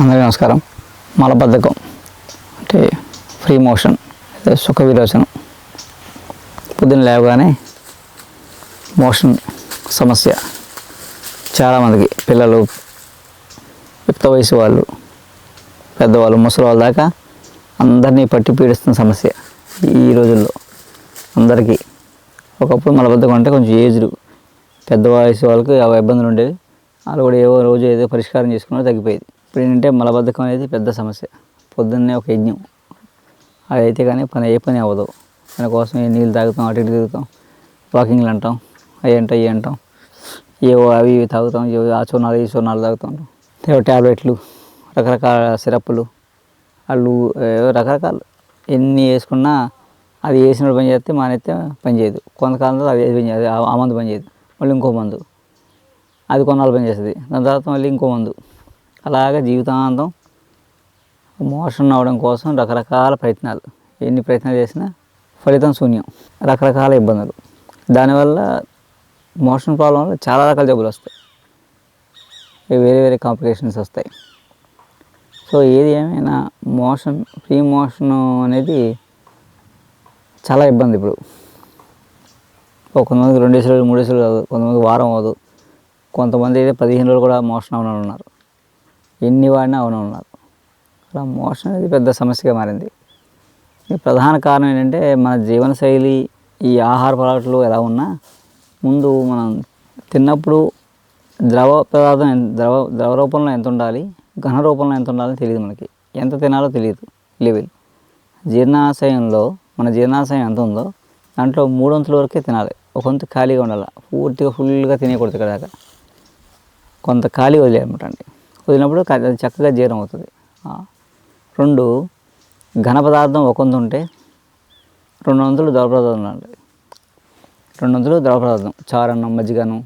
అందరికీ నమస్కారం. మలబద్ధకం అంటే ఫ్రీ మోషన్ అదే సుఖ విరోచనం. పొద్దున్న లేవగానే మోషన్ సమస్య. చాలామందికి పిల్లలు యుక్త వయసు వాళ్ళు పెద్దవాళ్ళు ముసలి వాళ్ళ దాకా అందరినీ పట్టి పీడిస్తున్న సమస్య ఈ రోజుల్లో. అందరికీ. ఒకప్పుడు మలబద్ధకం అంటే కొంచెం ఏజ్డ్ పెద్ద వయసు వాళ్ళకి ఆ ఇబ్బందులు ఉండేవి. వాళ్ళు కూడా ఏవో రోజు ఏదో పరిష్కారం చేసుకున్నా తగ్గిపోయేది. ఇప్పుడు ఏంటంటే మలబద్ధకం అనేది పెద్ద సమస్య. పొద్దున్నే ఒక యజ్ఞం. అది అయితే కానీ పని ఏ పని అవ్వదు. దానికోసం ఏ నీళ్ళు తాగుతాం అటు ఇటు తిరుగుతాం వాకింగ్లు అంటాం అవి అంటాం ఇవి అంటాం. ఏవో అవి ఇవి తాగుతాం ఆ చూర్ణాలు ఈ చూర్ణాలు తాగుతాం ఏవో ట్యాబ్లెట్లు రకరకాల సిరప్లు వాళ్ళు ఏవో ఎన్ని వేసుకున్నా అది వేసినప్పుడు పని చేస్తే మానేస్తే పని చేయదు. కొంతకాలం అది పని చేయదు. ఆ- ఆ మందు పని చేయదు. మళ్ళీ ఇంకో మందు. అది కొన్నాళ్ళు పని చేస్తుంది. దాని తర్వాత మళ్ళీ ఇంకో మందు. అలాగే జీవితాంతం మోషన్ అవడం కోసం రకరకాల ప్రయత్నాలు. ఎన్ని ప్రయత్నాలు చేసినా ఫలితం శూన్యం. రకరకాల ఇబ్బందులు. దానివల్ల మోషన్ ప్రాబ్లం వల్ల చాలా రకాల జబ్బులు వస్తాయి. వేరే వేరే కాంప్లికేషన్స్ వస్తాయి. సో ఏది ఏమైనా మోషన్ ఫ్రీ మోషన్ అనేది చాలా ఇబ్బంది ఇప్పుడు. కొంతమంది కొంతమందికి రెండు రోజులు మూడు రోజులు కాదు కొంతమంది వారం అవ్వదు. కొంతమంది అయితే పదిహేను రోజులు కూడా మోషన్ అవన ఉన్నారు ఎన్ని వాడినా అవును ఉన్నారు అలా మోషన్ అనేది పెద్ద సమస్యగా మారింది. ప్రధాన కారణం ఏంటంటే మన జీవనశైలి ఈ ఆహార పదార్థాలు ఎలా ఉన్నా ముందు మనం తిన్నప్పుడు ద్రవ పదార్థం ద్రవ ద్రవ రూపంలో ఎంత ఉండాలి ఘన రూపంలో ఎంత ఉండాలని తెలియదు మనకి. ఎంత తినాలో తెలియదు లెవెల్. జీర్ణాశయంలో మన జీర్ణాశయం ఎంత ఉందో దాంట్లో మూడొంతుల వరకే తినాలి. ఒక వంతు ఖాళీగా ఉండాలి. పూర్తిగా ఫుల్గా తినేయకూడదు ఇక్కడ దాకా. కొంత ఖాళీ వదిలేయమంటండి వదిలినప్పుడు అది చక్కగా జీర్ణం అవుతుంది. రెండు ఘన పదార్థం ఒక వంతు ఉంటే రెండు వంతులు ద్రవ పదార్థం ఉండాలి రెండు వంతులు ద్రవ పదార్థం. చారన్నం మజ్జిగను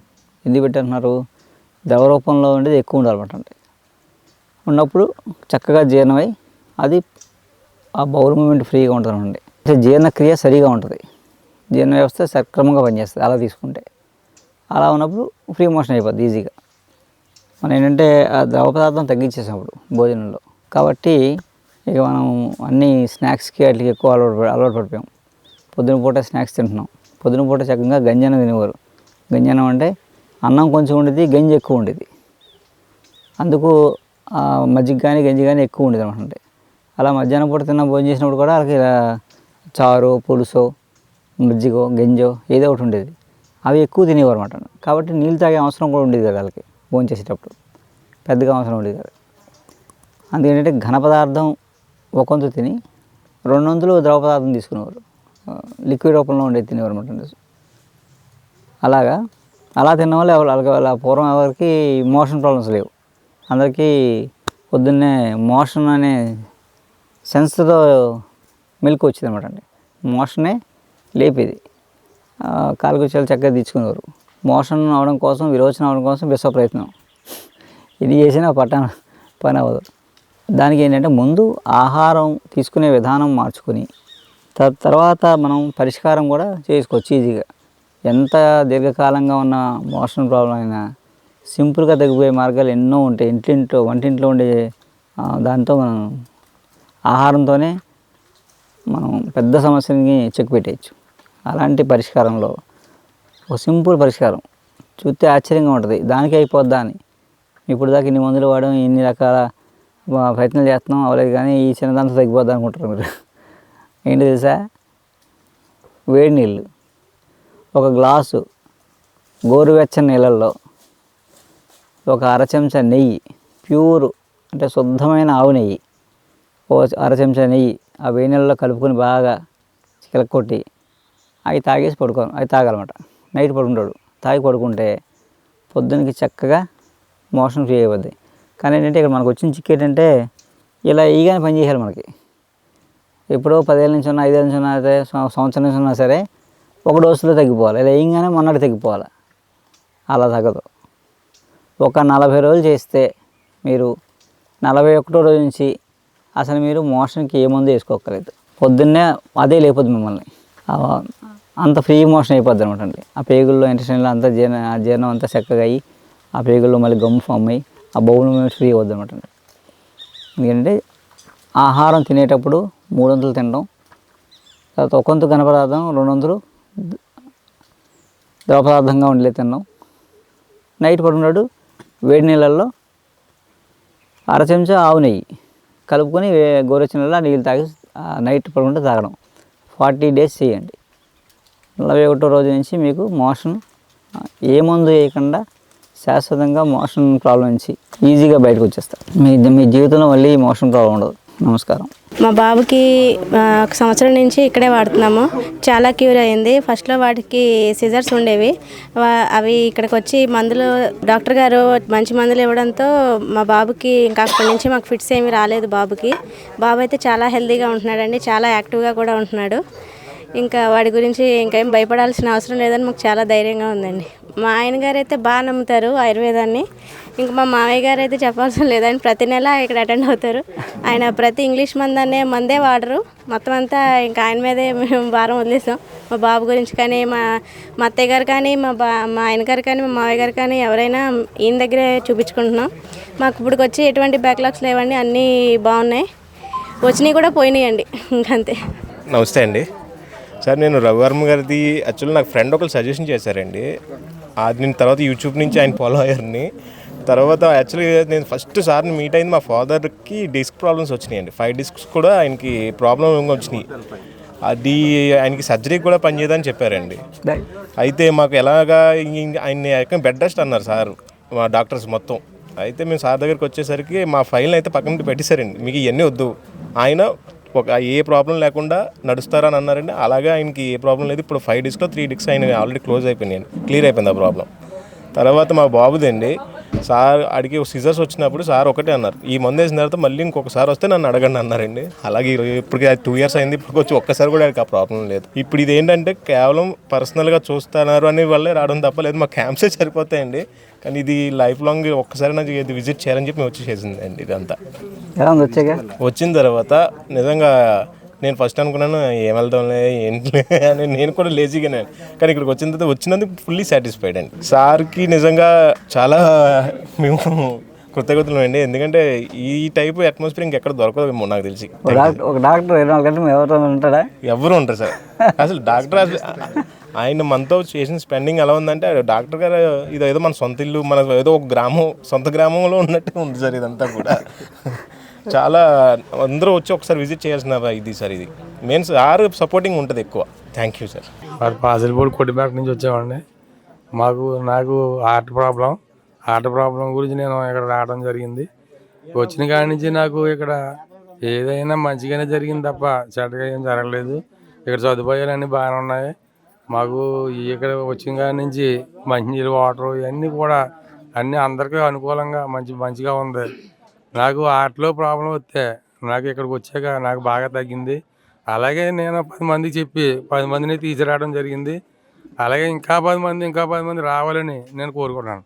ఎందుకు పెట్టంటున్నారు ద్రవ రూపంలో ఉండేది ఎక్కువ ఉండాలన్నమాట అండి. ఉన్నప్పుడు చక్కగా జీర్ణమై అది ఆ బౌల్ మూమెంట్ ఫ్రీగా ఉంటుందండి అంటే జీర్ణక్రియ సరిగా ఉంటుంది. జీర్ణ వ్యవస్థ సక్రమంగా పనిచేస్తుంది. అలా తీసుకుంటే. అలా ఉన్నప్పుడు ఫ్రీ మోషన్ అయిపోద్ది ఈజీగా. మనం ఏంటంటే ఆ ద్రవ పదార్థం తగ్గించేసినప్పుడు భోజనంలో. కాబట్టి ఇక మనం అన్ని స్నాక్స్కి వాటికి ఎక్కువ అలవాటు అలవాటు పడిపోయాం. పొద్దున పూట స్నాక్స్ తింటున్నాం. పొద్దున పూట చక్కగా గంజనం తినేవారు. గంజనం అంటే అన్నం కొంచెం ఉండేది గంజి ఎక్కువ ఉండేది. అందుకు మజ్జిగ కానీ గంజి కానీ ఎక్కువ ఉండేది అనమాట అంటే. అలా మధ్యాహ్నం పూట తిన్న భోజనం చేసినప్పుడు కూడా వాళ్ళకి ఇలా చారు పులుసో మజ్జిగో గంజో ఏదో ఒకటి ఉండేది. అవి ఎక్కువ తినేవారు అనమాట. కాబట్టి నీళ్ళు తాగే అవసరం కూడా ఉండేది కదా వాళ్ళకి. భోజనం చేసేటప్పుడు. పెద్దగా అవసరం ఉండేది కాదు అందుకేంటంటే ఘన పదార్థం ఒక వంతు తిని రెండు వంతులు ద్రవ పదార్థం తీసుకునేవారు. లిక్విడ్ రూపంలో ఉండేది తినేవారు అనమాట అలాగా? అలా తిన్న వాళ్ళు ఎవరు? అలాగే వాళ్ళ పూర్వం ఎవరికి మోషన్ ప్రాబ్లమ్స్ లేవు. అందరికీ పొద్దున్నే మోషన్ అనే సెన్స్తో మిల్క్ వచ్చింది అనమాట అండి. మోషనే లేపేది. ఆ, చక్కగా తెచ్చుకునేవారు మోషన్ అవడం కోసం విరోచనం అవడం కోసం విశ్వ ప్రయత్నం. ఇది చేసినా పట్టణ పని అవ్వదు. దానికి ఏంటంటే ముందు ఆహారం తీసుకునే విధానం మార్చుకొని త- తర్వాత మనం పరిష్కారం కూడా చేసుకోవచ్చు ఈజీగా. ఎంత దీర్ఘకాలంగా ఉన్న మోషన్ ప్రాబ్లం అయినా సింపుల్గా తగ్గిపోయే మార్గాలు ఎన్నో ఉంటాయి. ఇంటింట్లో వంటింట్లో ఉండే దాంతో మనం ఆహారంతోనే మనం పెద్ద సమస్యని చెక్ పెట్టేయచ్చు. అలాంటి పరిష్కారంలో ఒక సింపుల్ పరిష్కారం. చూస్తే ఆశ్చర్యంగా ఉంటుంది. దానికే అయిపోద్దా అని. ఇప్పుడు దాకా ఇన్ని మందులు వాడడం ఇన్ని రకాల ప్రయత్నాలు చేస్తున్నాం అవ్వలేదు కానీ ఈ చిన్నదాంతో తగ్గిపోద్ది అనుకుంటారు మీరు. ఏంటి తెలుసా? వేడి నీళ్ళు. ఒక గ్లాసు గోరువెచ్చని నీళ్ళల్లో ఒక అర చెంచా నెయ్యి ప్యూర్ అంటే శుద్ధమైన ఆవు నెయ్యి ఓ అర చెంచా నెయ్యి ఆ వేడి నీళ్ళలో కలుపుకొని బాగా చిలకొట్టి అవి తాగేసి పడుకోను అవి తాగాలన్నమాట. నైట్ పడుకుంటాడు. తాగి పడుకుంటే పొద్దునకి చక్కగా మోషన్ ఫ్రీ అయిపోద్ది. కానీ ఏంటంటే ఇక్కడ మనకు వచ్చిన చిక్కు ఏంటంటే ఇలా ఈగానే పని చేయాలి మనకి. ఎప్పుడో పదేళ్ళ నుంచి ఉన్నా ఐదేళ్ళ నుంచి ఉన్నా అయితే సంవత్సరం నుంచి ఉన్నా సరే ఒక డోసులో తగ్గిపోవాలి. ఇలా వేయగానే మొన్నటి తగ్గిపోవాలి. అలా తగ్గదు. ఒక నలభై రోజులు చేస్తే మీరు నలభై ఒకటో రోజు నుంచి అసలు మీరు మోషన్కి ఏ మందు వేసుకోక్కర్లేదు. పొద్దున్నే అదే లేకపోద్ది మిమ్మల్ని. అంత ఫ్రీ మోషన్ అయిపోద్ది అనమాట అండి. ఆ పేగుల్లో ఇంటెస్టైన్లో అంతా జీర్ణ జీర్ణం అంతా చక్కగా అయ్యి ఆ పేగుల్లో మళ్ళీ గమ్ ఫామ్ అయ్యి ఆ బౌల్ ఫ్రీ అవుద్ది అనమాట అండి. ఎందుకంటే ఆహారం తినేటప్పుడు మూడు వందలు తినడం తర్వాత ఒక వంతు ఘన పదార్థం రెండు వందలు ద్రవ పదార్థంగా ఉండలే తినడం. నైట్ పడుకున్నాడు వేడి నీళ్ళల్లో అర చెంచా ఆవు నెయ్యి కలుపుకొని వే- నీళ్ళలో నీళ్ళు తాగి నైట్ పడుకుంటే తాగడం. ఫార్టీ డేస్ చేయండి. నలభై ఒకటో రోజు నుంచి మీకు మోషన్ ఏ మందు వేయకుండా శాశ్వతంగా మోషన్ ప్రాబ్లం నుంచి ఈజీగా బయటకు వచ్చేస్తారు మీ మీ జీవితంలో మళ్ళీ మోషన్ ప్రాబ్లం ఉండదు. నమస్కారం. మా బాబుకి ఒక సంవత్సరం నుంచి ఇక్కడే వాడుతున్నాము. చాలా క్యూర్ అయింది. ఫస్ట్లో వాటికి సిజర్స్ ఉండేవి. అవి ఇక్కడికి వచ్చి మందులు డాక్టర్ గారు మంచి మందులు ఇవ్వడంతో మా బాబుకి ఇంకా అక్కడి నుంచి మాకు ఫిట్స్ ఏమీ రాలేదు బాబుకి. బాబు అయితే చాలా హెల్తీగా ఉంటున్నాడండి. చాలా యాక్టివ్గా కూడా ఉంటున్నాడు. ఇంకా వాడి గురించి ఇంకేం భయపడాల్సిన అవసరం లేదని మాకు చాలా ధైర్యంగా ఉందండి. మా ఆయన గారు అయితే బాగా నమ్ముతారు ఆయుర్వేదాన్ని. ఇంకా మా మామయ్య గారు అయితే చెప్పాల్సిన లేదని ప్రతి నెల ఇక్కడ అటెండ్ అవుతారు. ఆయన ప్రతి ఇంగ్లీష్ మందనే మందే వాడరు. మొత్తం అంతా ఇంకా ఆయన మీదే మేము భారం వదిలేసాం. మా బాబు గురించి కానీ మా మా అత్తయ్య గారు కానీ మా బా మా ఆయన గారు కానీ మా మామయ్య గారు కానీ ఎవరైనా ఈయన దగ్గరే చూపించుకుంటున్నాం. మాకు ఇప్పుడు వచ్చి ఎటువంటి బ్యాక్లాగ్స్ లేవండి. అన్నీ బాగున్నాయి. వచ్చినాయి కూడా పోయినాయండి. ఇంకంతే నమస్తే అండి. సార్ నేను రవివర్మ గారిది యాక్చువల్లీ నాకు ఫ్రెండ్ ఒకరు సజెషన్ చేశారండి. అది నేను తర్వాత యూట్యూబ్ నుంచి ఆయన ఫాలో అయ్యారని. తర్వాత యాక్చువల్లీ నేను ఫస్ట్ సార్ని మీట్ అయింది మా ఫాదర్కి డిస్క్ ప్రాబ్లమ్స్ వచ్చినాయండి. ఫైవ్ డిస్క్స్ కూడా ఆయనకి ప్రాబ్లం వచ్చినాయి. అది ఆయనకి సర్జరీ కూడా పనిచేయదని చెప్పారండి. అయితే మాకు ఎలాగా ఆయన ఆయన్ని బెడ్ రెస్ట్ అన్నారు సార్ మా డాక్టర్స్ మొత్తం. అయితే మేము సార్ దగ్గరికి వచ్చేసరికి మా ఫైల్ అయితే పక్కన పెట్టేశారండి. మీకు ఇవన్నీ వద్దు. ఆయన ఒక ఏ ప్రాబ్లం లేకుండా నడుస్తారని అన్నారండి. అలాగే ఆయనకి ఏ ప్రాబ్లం లేదు. ఇప్పుడు ఫైవ్ డిస్క్లో త్రీ డిస్క్ ఆయన ఆల్రెడీ క్లోజ్ అయిపోయినాయి క్లియర్ అయిపోయింది ఆ ప్రాబ్లం తర్వాత మా బాబుదండి సార్ అడిగి సిజర్స్ వచ్చినప్పుడు సార్ ఒకటే అన్నారు. ఈ మందు వేసిన తర్వాత మళ్ళీ ఇంకొకసారి వస్తే నన్ను అడగండి అన్నారండి. అలాగే ఇప్పటికి టూ ఇయర్స్ అయింది ఇప్పుడు వచ్చి ఒక్కసారి కూడా ఆయనకి ఆ ప్రాబ్లం లేదు. ఇప్పుడు ఇది ఏంటంటే కేవలం పర్సనల్గా చూస్తున్నారు అనే వల్లే రావడం తప్ప లేదు. మా క్యాంప్సే సరిపోతాయండి. కానీ ఇది లైఫ్ లాంగ్ ఒక్కసారి నాకు ఇది విజిట్ చేయాలని చెప్పి మేము వచ్చి చేసిందండి ఇదంతా. వచ్చిన తర్వాత నిజంగా నేను ఫస్ట్ అనుకున్నాను ఏం వెళ్దాంలే ఏంటి అని నేను కూడా లేజీగానే కానీ ఇక్కడికి వచ్చిన తర్వాత వచ్చినందుకు ఫుల్లీ సాటిస్ఫైడ్ అండి. సార్కి నిజంగా చాలా మేము కృతజ్ఞతలు అండి. ఎందుకంటే ఈ టైప్ అట్మాస్ఫియర్ ఇంకెక్కడ దొరకదు నాకు తెలిసి. ఒక డాక్టర్ ఇరవై గంటలు ఎవరితో ఉంటాడా? ఎవరు ఉంటారు సార్? అసలు డాక్టర్ అసలు ఆయన మనతో చేసిన స్పెండింగ్ ఎలా ఉందంటే డాక్టర్ గారు ఇది ఏదో మన సొంత ఇల్లు మన ఏదో ఒక గ్రామం సొంత గ్రామంలో ఉన్నట్టు ఉంది సార్ ఇదంతా కూడా. చాలా అందరూ వచ్చి ఒకసారి విజిట్ చేయాల్సిన ఇది సార్ ఇది. మెయిన్ సార్ సపోర్టింగ్ ఉంటుంది ఎక్కువ. థ్యాంక్ యూ సార్ వాడు పాసిల్పూడి నుంచి వచ్చామండి మాకు నాకు హార్ట్ ప్రాబ్లం హార్ట్ ప్రాబ్లం గురించి నేను ఇక్కడ రావడం జరిగింది. వచ్చిన కాడి నుంచి నాకు ఇక్కడ ఏదైనా మంచిగానే జరిగింది తప్ప చెడ్డగా ఏం జరగలేదు. ఇక్కడ సదుపాయాలన్నీ బాగానే ఉన్నాయి. మాకు ఇక్కడ వచ్చిన కాడి నుంచి మంచినీళ్ళు వాటర్ ఇవన్నీ కూడా అన్నీ అందరికీ అనుకూలంగా మంచి మంచిగా ఉంది. నాకు ఆటలో ప్రాబ్లం వస్తే నాకు ఇక్కడికి వచ్చాక నాకు బాగా తగ్గింది. అలాగే నేను పది మందికి చెప్పి పది మందిని తీసుకురావడం జరిగింది. అలాగే ఇంకా పది మంది ఇంకా పది మంది రావాలని నేను కోరుకుంటున్నాను.